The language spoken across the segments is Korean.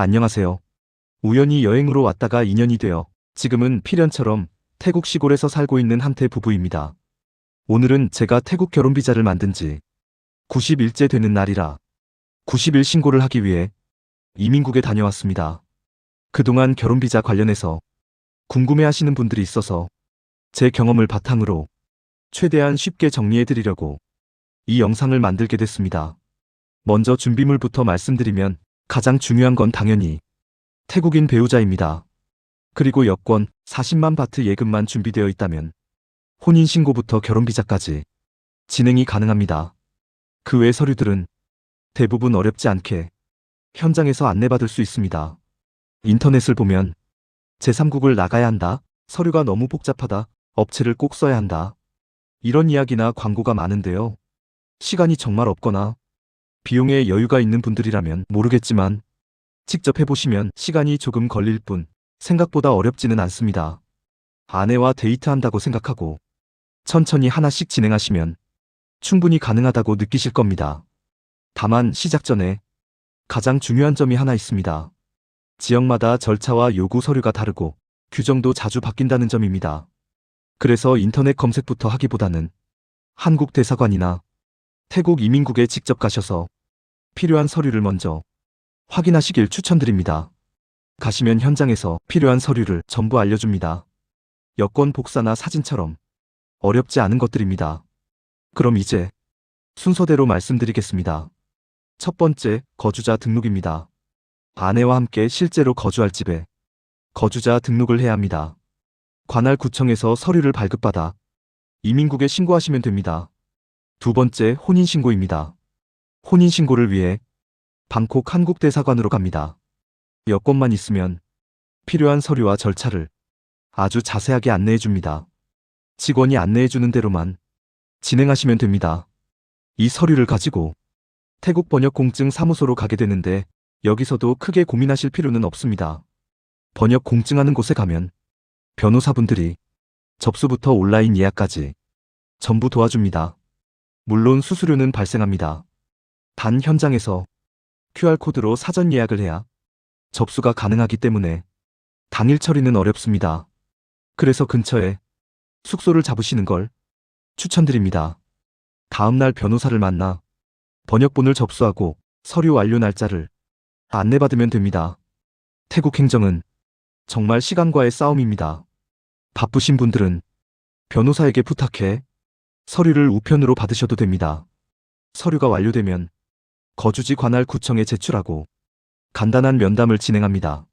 안녕하세요. 우연히 여행으로 왔다가 인연이 되어 지금은 필연처럼 태국 시골에서 살고 있는 한태 부부입니다. 오늘은 제가 태국 결혼 비자를 만든 지 90일째 되는 날이라 90일 신고를 하기 위해 이민국에 다녀왔습니다. 그동안 결혼 비자 관련해서 궁금해 하시는 분들이 있어서 제 경험을 바탕으로 최대한 쉽게 정리해 드리려고 이 영상을 만들게 됐습니다. 먼저 준비물부터 말씀드리면 가장 중요한 건 당연히 태국인 배우자입니다. 그리고 여권 40만 바트 예금만 준비되어 있다면 혼인신고부터 결혼비자까지 진행이 가능합니다. 그 외 서류들은 대부분 어렵지 않게 현장에서 안내받을 수 있습니다. 인터넷을 보면 제3국을 나가야 한다, 서류가 너무 복잡하다, 업체를 꼭 써야 한다. 이런 이야기나 광고가 많은데요. 시간이 정말 없거나 비용에 여유가 있는 분들이라면 모르겠지만 직접 해보시면 시간이 조금 걸릴 뿐 생각보다 어렵지는 않습니다. 아내와 데이트한다고 생각하고 천천히 하나씩 진행하시면 충분히 가능하다고 느끼실 겁니다. 다만 시작 전에 가장 중요한 점이 하나 있습니다. 지역마다 절차와 요구 서류가 다르고 규정도 자주 바뀐다는 점입니다. 그래서 인터넷 검색부터 하기보다는 한국 대사관이나 태국 이민국에 직접 가셔서 필요한 서류를 먼저 확인하시길 추천드립니다. 가시면 현장에서 필요한 서류를 전부 알려줍니다. 여권 복사나 사진처럼 어렵지 않은 것들입니다. 그럼 이제 순서대로 말씀드리겠습니다. 첫 번째, 거주자 등록입니다. 아내와 함께 실제로 거주할 집에 거주자 등록을 해야 합니다. 관할 구청에서 서류를 발급받아 이민국에 신고하시면 됩니다. 두 번째, 혼인신고입니다. 혼인신고를 위해 방콕 한국대사관으로 갑니다. 여권만 있으면 필요한 서류와 절차를 아주 자세하게 안내해 줍니다. 직원이 안내해 주는 대로만 진행하시면 됩니다. 이 서류를 가지고 태국 번역 공증 사무소로 가게 되는데 여기서도 크게 고민하실 필요는 없습니다. 번역 공증하는 곳에 가면 변호사분들이 접수부터 온라인 예약까지 전부 도와줍니다. 물론 수수료는 발생합니다. 단 현장에서 QR코드로 사전 예약을 해야 접수가 가능하기 때문에 당일 처리는 어렵습니다. 그래서 근처에 숙소를 잡으시는 걸 추천드립니다. 다음날 변호사를 만나 번역본을 접수하고 서류 완료 날짜를 안내받으면 됩니다. 태국 행정은 정말 시간과의 싸움입니다. 바쁘신 분들은 변호사에게 부탁해 서류를 우편으로 받으셔도 됩니다. 서류가 완료되면 거주지 관할 구청에 제출하고 간단한 면담을 진행합니다.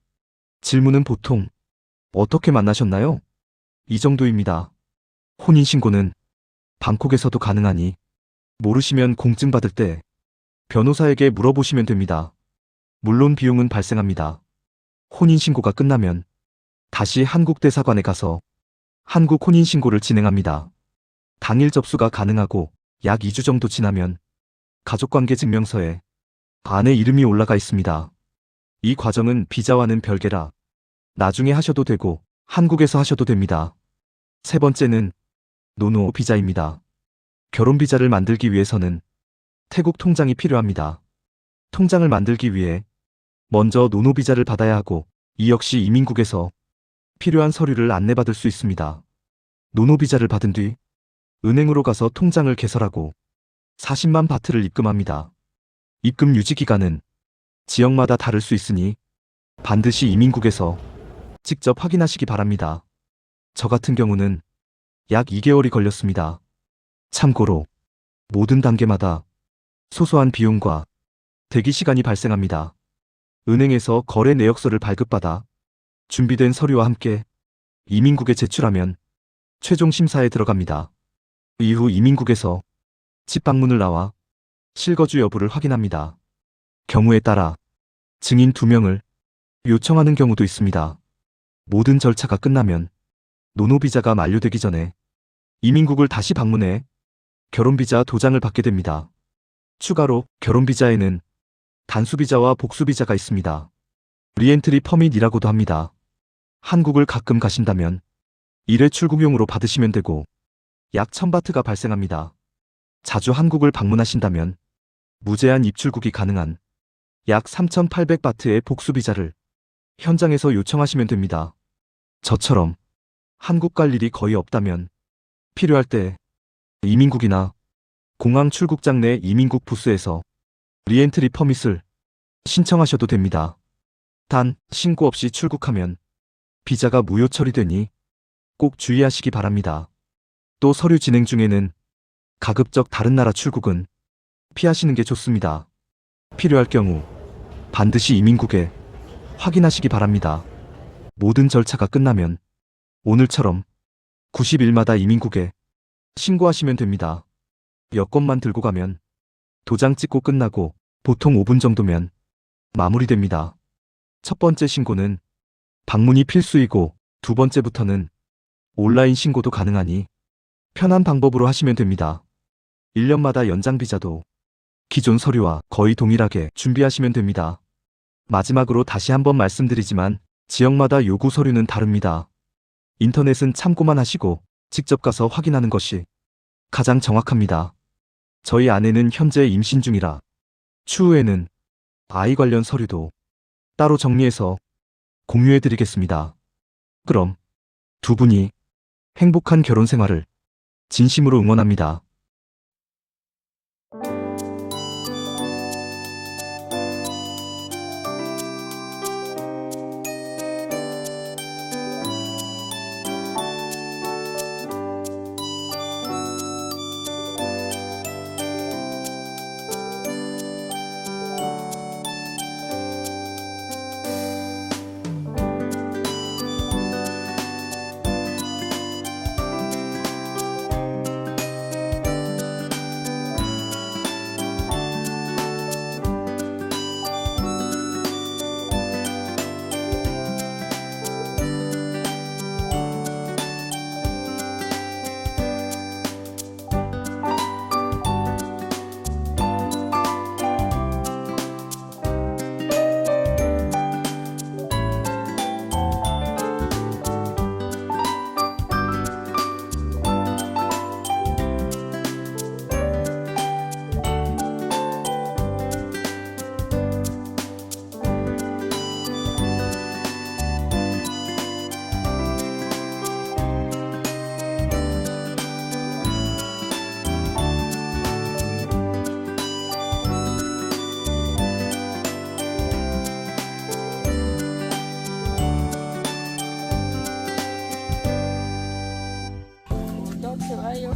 질문은 보통 어떻게 만나셨나요? 이 정도입니다. 혼인신고는 방콕에서도 가능하니 모르시면 공증 받을 때 변호사에게 물어보시면 됩니다. 물론 비용은 발생합니다. 혼인신고가 끝나면 다시 한국대사관에 가서 한국 혼인신고를 진행합니다. 당일 접수가 가능하고 약 2주 정도 지나면 가족관계 증명서에 아내 이름이 올라가 있습니다. 이 과정은 비자와는 별개라 나중에 하셔도 되고 한국에서 하셔도 됩니다. 세 번째는 노노 비자입니다. 결혼 비자를 만들기 위해서는 태국 통장이 필요합니다. 통장을 만들기 위해 먼저 노노 비자를 받아야 하고 이 역시 이민국에서 필요한 서류를 안내받을 수 있습니다. 노노 비자를 받은 뒤 은행으로 가서 통장을 개설하고 40만 바트를 입금합니다. 입금 유지 기간은 지역마다 다를 수 있으니 반드시 이민국에서 직접 확인하시기 바랍니다. 저 같은 경우는 약 2개월이 걸렸습니다. 참고로 모든 단계마다 소소한 비용과 대기 시간이 발생합니다. 은행에서 거래 내역서를 발급받아 준비된 서류와 함께 이민국에 제출하면 최종 심사에 들어갑니다. 이후 이민국에서 집 방문을 나와 실거주 여부를 확인합니다. 경우에 따라 증인 2명을 요청하는 경우도 있습니다. 모든 절차가 끝나면 노노비자가 만료되기 전에 이민국을 다시 방문해 결혼비자 도장을 받게 됩니다. 추가로 결혼비자에는 단수비자와 복수비자가 있습니다. 리엔트리 퍼밋이라고도 합니다. 한국을 가끔 가신다면 일회 출국용으로 받으시면 되고 약 1000바트가 발생합니다. 자주 한국을 방문하신다면 무제한 입출국이 가능한 약 3,800바트의 복수비자를 현장에서 요청하시면 됩니다. 저처럼 한국 갈 일이 거의 없다면 필요할 때 이민국이나 공항 출국장 내 이민국 부스에서 리엔트리 퍼밋을 신청하셔도 됩니다. 단 신고 없이 출국하면 비자가 무효 처리되니 꼭 주의하시기 바랍니다. 또 서류 진행 중에는 가급적 다른 나라 출국은 피하시는 게 좋습니다. 필요할 경우 반드시 이민국에 확인하시기 바랍니다. 모든 절차가 끝나면 오늘처럼 90일마다 이민국에 신고하시면 됩니다. 여권만 들고 가면 도장 찍고 끝나고 보통 5분 정도면 마무리됩니다. 첫 번째 신고는 방문이 필수이고 두 번째부터는 온라인 신고도 가능하니 편한 방법으로 하시면 됩니다. 1년마다 연장 비자도 기존 서류와 거의 동일하게 준비하시면 됩니다. 마지막으로 다시 한번 말씀드리지만 지역마다 요구 서류는 다릅니다. 인터넷은 참고만 하시고 직접 가서 확인하는 것이 가장 정확합니다. 저희 아내는 현재 임신 중이라 추후에는 아이 관련 서류도 따로 정리해서 공유해 드리겠습니다. 그럼 두 분이 행복한 결혼 생활을 진심으로 응원합니다.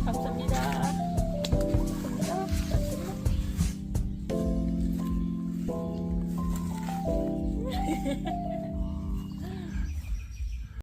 좋아